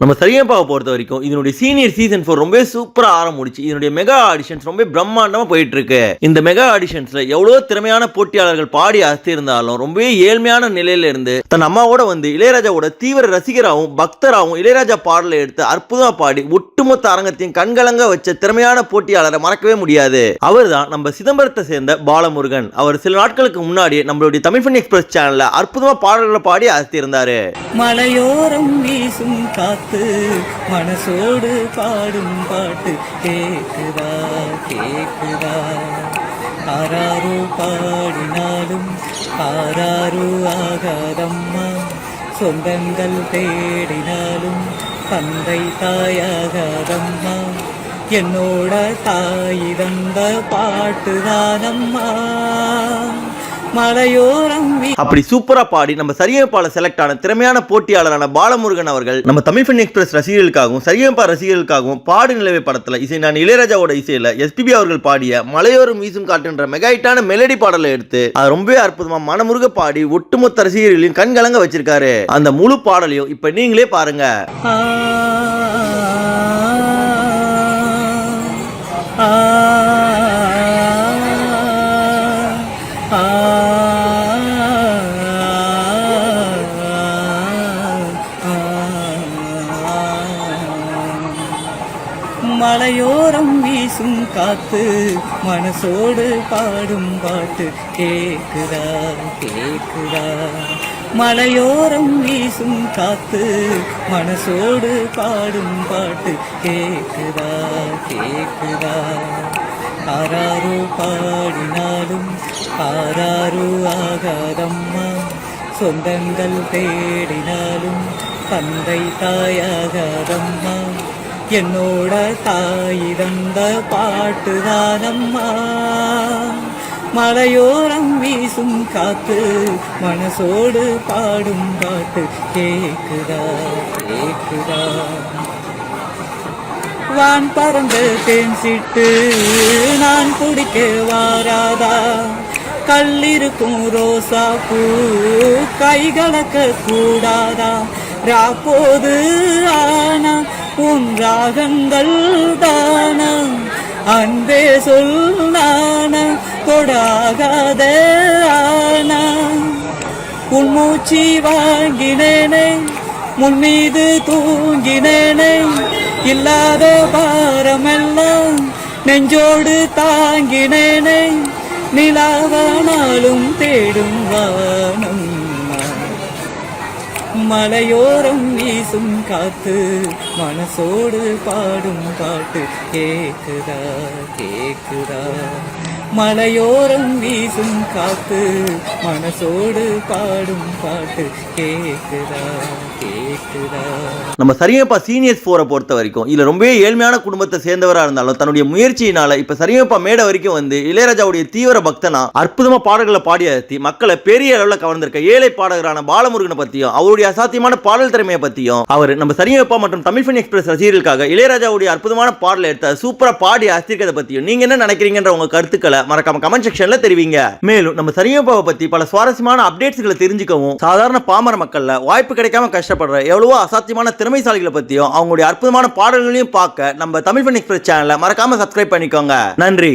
நம்ம சரியப்பாவை பொறுத்த வரைக்கும் இதனுடைய சீனியர் சீசன் ஃபோர் ரொம்ப சூப்பராக ஆரம்பிச்சு இதனுடைய மெகா ஆடிஷன்ஸ் ரொம்ப பிரம்மாண்டமாக போயிட்டு இருக்கு இந்த மெகா ஆடிஷன்ஸ்ல எவ்வளோ திறமையான போட்டியாளர்கள் பாடி அசத்தி ரொம்பவே ரொம்ப ஏழ்மையான நிலையில இருந்து தன் அம்மாவோட வந்து இளையராஜாவோட தீவிர ரசிகராகவும் பக்தராகவும் இளையராஜா பாடலை எடுத்து அற்புதமாக பாடி ஒட்டுமொத்த அரங்கத்தையும் கண்கலங்க வச்ச திறமையான போட்டியாளரை மறக்கவே முடியாது. அவர் தான் நம்ம சிதம்பரத்தை சேர்ந்த பாலமுருகன். அவர் சில நாட்களுக்கு முன்னாடி நம்மளுடைய தமிழ் ஃபன் எக்ஸ்பிரஸ் சேனல்ல அற்புதமாக பாடல்களை பாடி அசத்தி இருந்தாரு மலையோரம் வீசும் காத்து பார்த்து மனசோடு பாடும் பாட்டு கேட்குதா கேட்குதா ஆராரோ பாடினாலும் ஆராரோ ஆகாதம்மா. சொந்தங்கள் தேடினாலும் தந்தை தாயாகாதம்மா. என்னோட தாய் தந்த பாட்டுதானம்மா மலையோரம் அப்படி சூப்பரா பாடி நம்ம சரியமைப்பால செலக்ட் ஆன திறமையான போட்டியாளரான பாலமுருகன் அவர்கள் நம்ம தமிழ் ஃபன் எக்ஸ்பிரஸ் ரசிகர்களுக்காகவும் சரியமைப்பா ரசிகர்களுக்காகவும் பாடு நிலவை படத்துல இசை நான் இளையராஜாவோட இசையில எஸ்பிபி அவர்கள் பாடிய மலையோரம் வீசும் காட்டுன்ற மெகாயிட்டான மெலடி பாடலை எடுத்து அது ரொம்பவே அற்புதமா மனமுருக பாடி ஒட்டுமொத்த ரசிகர்களையும் கண்கலங்க வச்சிருக்காரு. அந்த முழு பாடலையும் இப்ப நீங்களே பாருங்க. மலையோரம் வீசும் காத்து மனசோடு பாடும் பாட்டு கேக்குதா கேக்குதா? மலையோரம் வீசும் காத்து மனசோடு பாடும் பாட்டு கேக்குதா கேக்குதா? ஆராரோ பாடினாலும் ஆராரோ ஆகாதம்மா. சொந்தங்கள் தேடினாலும் தந்தை தாயாகாதம்மா. என்னோட தாய் தந்த பாட்டுதானம்மா மலையோரம் வீசும் காத்து மனசோடு பாடும் பாட்டு கேக்குதா? கேக்குதா? வான் பறந்து தேன் சிட்டு நான் குடிக்க வாராதா? கல்லிருக்கும் ரோசா பூ கை கலக்க கூடாதா ராப்போது ஆனா உன் ராகங்கள் தானா? அன்பே சொல் நானா கொடாகாத ஆனா? உன் மூச்சி வாங்கினேனே முன் மீது தூங்கினேனே இல்லாத பாரமெல்லாம் நெஞ்சோடு தாங்கினேனே நிலாவானாலும் தேடும் வானம். மலையோரம் வீசும் காத்து மனசோடு பாடும் பாட்டு கேக்குதா கேக்குதா? மலையோரம் வீசும் காத்து மனசோடு பாடும் பாட்டு கேக்குதா கேக்குதா? நம்ம சரியப்பா சீனியர்ஸ் ஃபோரை பொறுத்த வரைக்கும் இதில் ரொம்பவே ஏழ்மையான குடும்பத்தை சேர்ந்தவராக இருந்தாலும் தன்னுடைய முயற்சியினால இப்போ சரியப்பா மேடை வரைக்கும் வந்து இளையராஜாவுடைய தீவிர பக்தனா அற்புதமாக பாடல்களை பாடி மக்களை பெரிய அளவில் கவர்ந்திருக்க ஏழை பாடகரான பாலமுருகனை பற்றியும் அவருடைய அசாத்தியமான பாடல் திறமையை பற்றியும் அவர் நம்ம சரியப்பா மற்றும் தமிழ் ஃபன் எக்ஸ்பிரஸ் ரசிகர்களுக்காக இளையராஜாவுடைய அற்புதமான பாடலை எடுத்த சூப்பராக பாடி அசிக்கிறத பற்றியும் நீங்கள் என்ன நினைக்கிறீங்கன்ற உங்கள் கருத்துக்களை மறக்காம கமெண்ட் செக்ஷனில் தெரிவிங்க. மேலும் நம்ம சரியப்பாவை பற்றி பல சுவாரஸ்யமான அப்டேட்ஸ்களை தெரிஞ்சுக்கவும் சாதாரண பாமர மக்களில் வாய்ப்பு கிடைக்காம கஷ்டப்படுற எவ்வளவோ அசாத்தியமான திறமைசாலிகளை பற்றியும் அவங்களுடைய அற்புதமான பாடல்களையும் பார்க்க நம்ம தமிழ் ஃபன் எக்ஸ்பிரஸ் சேனலை மறக்காம சப்ஸ்கிரைப் பண்ணிக்கோங்க. நன்றி.